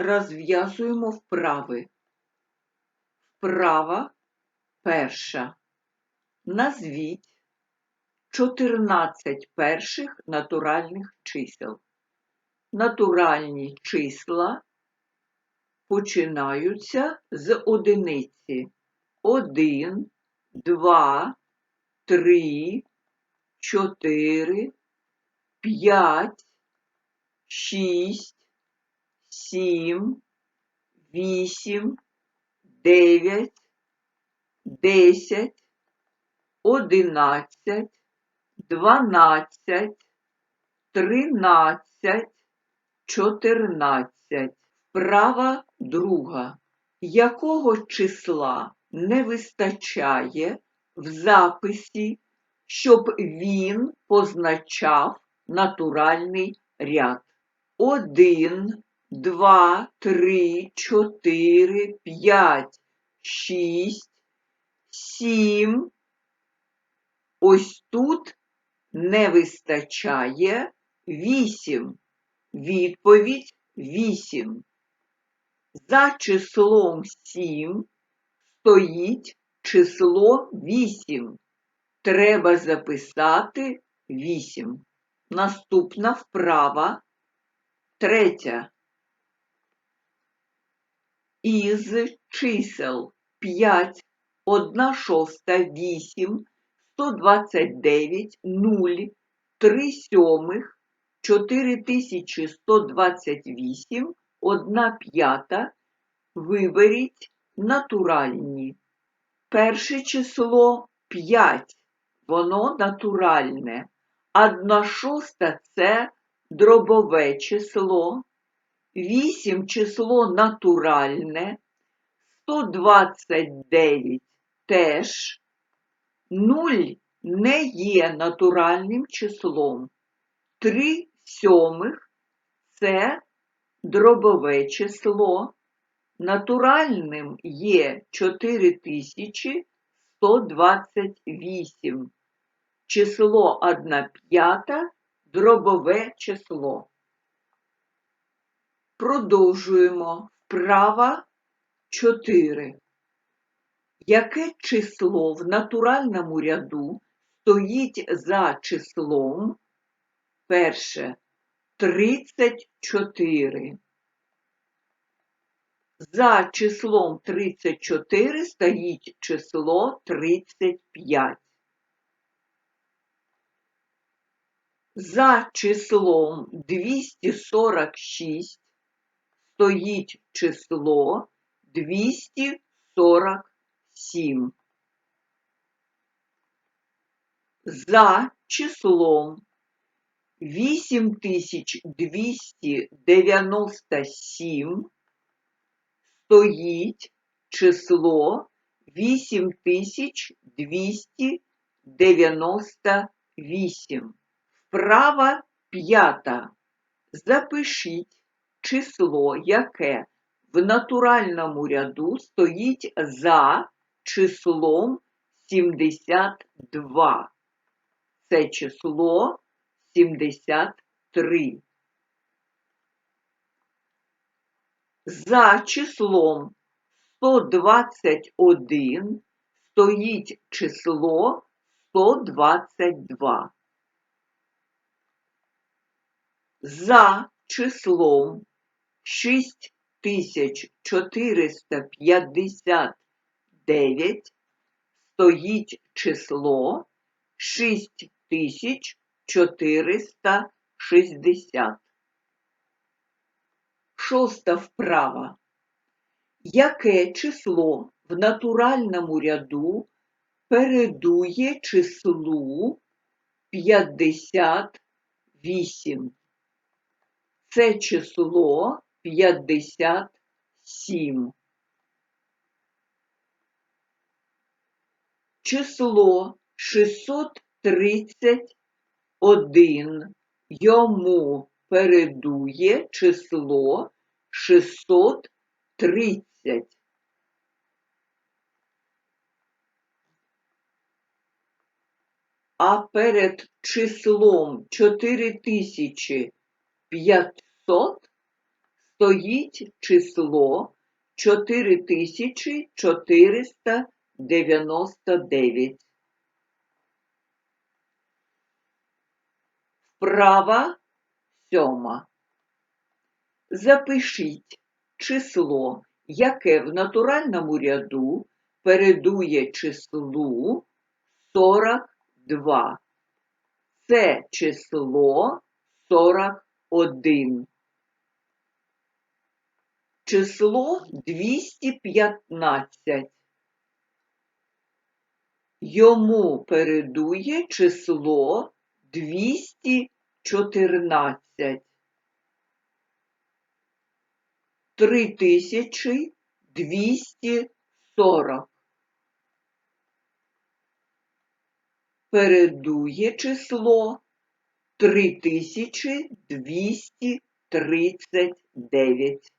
Розв'язуємо вправи. Вправа перша. Назвіть 14 перших натуральних чисел. Натуральні числа починаються з одиниці. 1, 2, 3, 4, 5, 6, 7, 8, 9, 10, 11, 12, 13, 14. Вправа друга. Якого числа не вистачає в записі, щоб він позначав натуральний ряд? 1, 2, 3, 4, 5, 6, 7. Ось тут не вистачає 8. Відповідь 8. За числом 7 стоїть число 8. Треба записати 8. Наступна вправа. Третя. Із чисел 5, 1 шоста, 8, 129, 0, 3 сьомих, 4128, 1 п'ята. Виберіть натуральні. Перше число 5, воно натуральне. 1 шоста це дробове число. 8 число натуральне, 129 теж, 0 не є натуральним числом. 3 сьомих це дробове число. Натуральним є 4128. Число 1 п'ята дробове число. Продовжуємо. Вправа 4. Яке число в натуральному ряду стоїть за числом перше 34. За числом 34 стоїть число 35. За числом 246 стоїть число 247. За числом 8297 стоїть число 8298. Вправа п'ята. Запишіть число, яке в натуральному ряду стоїть за числом 72. Це число 73. За числом 121 стоїть число 122. За числом 6459 стоїть число 6460. Шоста вправа. Яке число в натуральному ряду передує числу 58? Це число 57. Число 631 йому передує число 630. А перед числом 4500 стоїть число 4499. Вправа сьома. Запишіть число, яке в натуральному ряду передує числу 42. Це число 41. Число 215. Йому передує число 214. 3240. Передує число 3239.